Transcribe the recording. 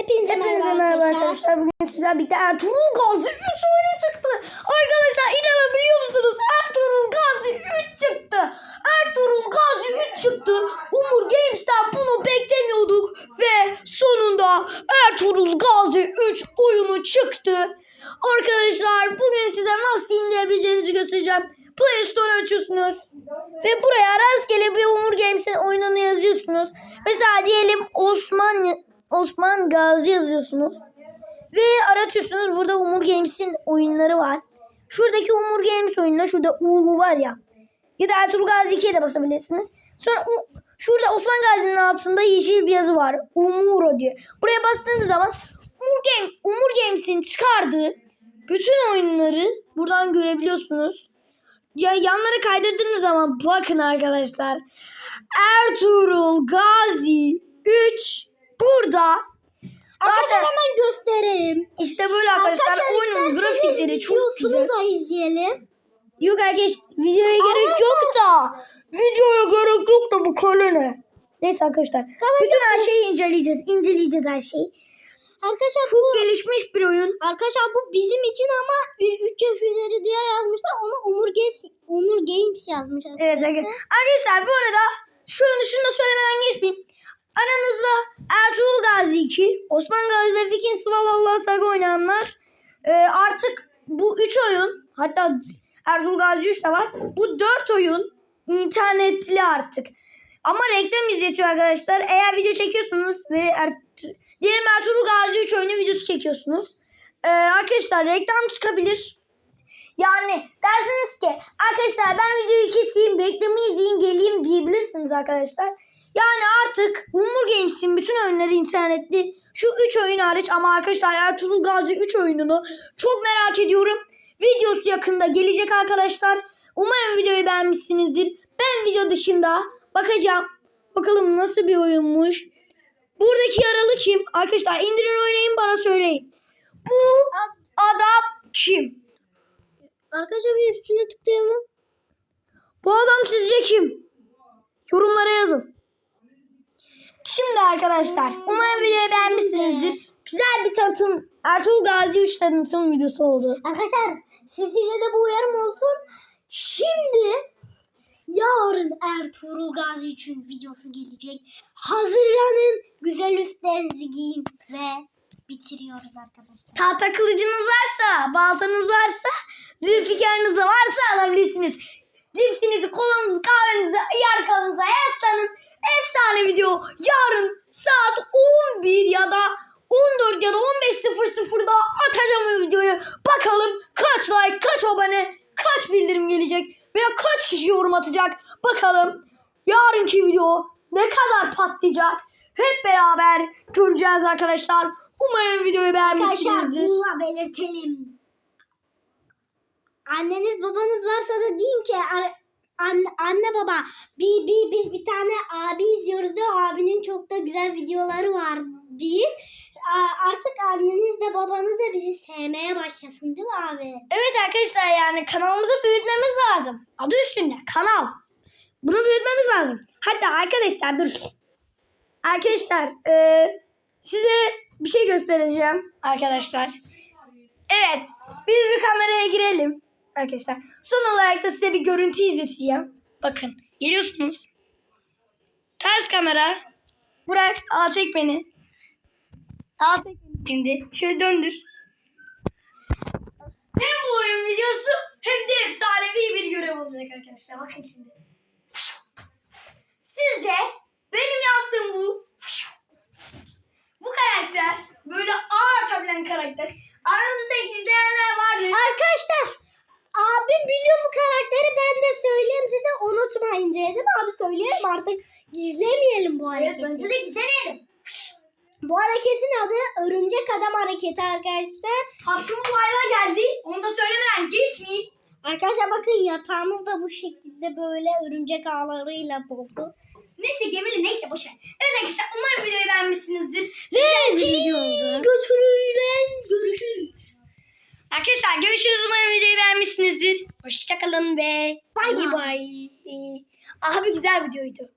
Hepinize, Hepinize merhaba arkadaşlar. Bugün sizlerle birlikte Ertuğrul Gazi 3 oyunu çıktı. Arkadaşlar inanabiliyor musunuz? Ertuğrul Gazi 3 çıktı. Ertuğrul Gazi 3 çıktı. Umur Games'ten bunu beklemiyorduk. Ve sonunda Ertuğrul Gazi 3 oyunu çıktı. Arkadaşlar bugün size nasıl indirebileceğinizi göstereceğim. Play Store açıyorsunuz. Ve buraya rastgele bir Umur Games'in oyununu yazıyorsunuz. Mesela diyelim Osman Osman Gazi yazıyorsunuz. Ve aratıyorsunuz. Burada Umur Games'in oyunları var. Şuradaki Umur Games oyununa şurada U var ya. Ya da Ertuğrul Gazi 2'ye de basabilirsiniz. Sonra şurada Osman Gazi'nin altında yeşil bir yazı var. Umuro diye. Buraya bastığınız zaman Umur, Game, Umur Games'in çıkardığı bütün oyunları buradan görebiliyorsunuz. Ya yanlara kaydırdığınız zaman bakın arkadaşlar. Ertuğrul Gazi 3 burada. Arkadaşlar hemen göstereyim. işte böyle arkadaşlar, oyunun grafikleri çok güzel. da izleyelim. Yok arkadaşlar videoya gerek yok da. Videoya gerek yok da bu konu ne? Neyse arkadaşlar. Bütün her şeyi inceleyeceğiz. İnceleyeceğiz her şeyi. Arkadaşlar Çok gelişmiş bir oyun. Arkadaşlar bu bizim için ama 3 yaş üzeri diye yazmışlar. Onu Umur Games, Umur Games yazmış. Evet arkadaşlar. Arkadaşlar bu arada şunu, şunu da söylemeden geçmeyeyim. Aranızda Ertuğrul Gazi 2, Osman Gazi ve Vikings Valhalla Saga oynayanlar e, artık bu 3 oyun hatta Ertuğrul Gazi 3 de var. Bu 4 oyun internetli artık. Ama reklam izletiyor arkadaşlar. Eğer video çekiyorsunuz ve er, diyelim Ertuğrul Gazi 3 oyunu videosu çekiyorsunuz. E, arkadaşlar reklam çıkabilir. Yani dersiniz ki arkadaşlar ben videoyu keseyim, reklamı izleyeyim, geleyim diyebilirsiniz arkadaşlar. Yani artık Umur Games'in bütün oyunları internetli. Şu 3 oyun hariç ama arkadaşlar Ertuğrul Gazi 3 oyununu çok merak ediyorum. Videosu yakında gelecek arkadaşlar. Umarım videoyu beğenmişsinizdir. Ben video dışında bakacağım. Bakalım nasıl bir oyunmuş. Buradaki yaralı kim? Arkadaşlar indirin oynayın bana söyleyin. Bu adam kim? Arkadaşlar bir üstüne tıklayalım. Bu adam sizce kim? Yorumlara yazın. Şimdi arkadaşlar umarım videoyu beğenmişsinizdir. Güzel bir tanıtım. Ertuğrul Gazi 3 tanıtım videosu oldu. Arkadaşlar size de bu uyarım olsun. Şimdi yarın Ertuğrul Gazi için videosu gelecek. Hazırlanın. Güzel üstlerinizi giyin ve bitiriyoruz arkadaşlar. Tahta kılıcınız varsa, baltanız varsa, zülfikarınız varsa alabilirsiniz. Cipsinizi, kolanızı, kahvenizi, yarkanıza yaslanın. Efsane video. Yarın saat 11 ya da 14 ya da 15.00'da atacağım bu videoyu. Bakalım kaç like, kaç abone, kaç bildirim gelecek veya kaç kişi yorum atacak. Bakalım yarınki video ne kadar patlayacak. Hep beraber göreceğiz arkadaşlar. Umarım videoyu Arkadaşlar beğenmişsinizdir. da belirtelim. Anneniz babanız varsa da deyin ki anne, anne baba bir, bir, biz bir tane abi izliyoruz da abinin çok da güzel videoları var deyin. A- Artık anneniz de babanız da bizi sevmeye başlasın değil mi abi? Evet arkadaşlar yani kanalımızı büyütmemiz lazım. Adı üstünde kanal. Bunu büyütmemiz lazım. Hatta arkadaşlar dur. Arkadaşlar eee, size bir şey göstereceğim arkadaşlar. Evet biz bir kameraya girelim arkadaşlar. Son olarak da size bir görüntü izleteceğim. Bakın geliyorsunuz. Ters kamera. Burak al çek beni. Al çek beni şimdi. Şöyle döndür. Hem bu oyun videosu hem de efsanevi bir görev olacak arkadaşlar. Bakın şimdi. Sizce benim yaptığım bu bu karakter böyle ağ atabilen karakter. Aranızda izleyenler vardır. Arkadaşlar abim biliyor bu karakteri ben de söyleyeyim değil mi abi söyleyelim artık gizlemeyelim bu Evet hareketi. bence de gizlemeyelim. Bu hareketin adı örümcek adam hareketi arkadaşlar. Patron Layla geldi. Onu da söylemeden geçmeyeyim. Arkadaşlar bakın yatağımız da bu şekilde böyle örümcek ağlarıyla dolu. Neyse gemili neyse boşver. Evet arkadaşlar umarım videoyu beğenmişsinizdir. Ve sizi götürülen görüşürüz. Arkadaşlar görüşürüz umarım videoyu beğenmişsinizdir. Hoşçakalın ve Bay bay. Abi güzel videoydu.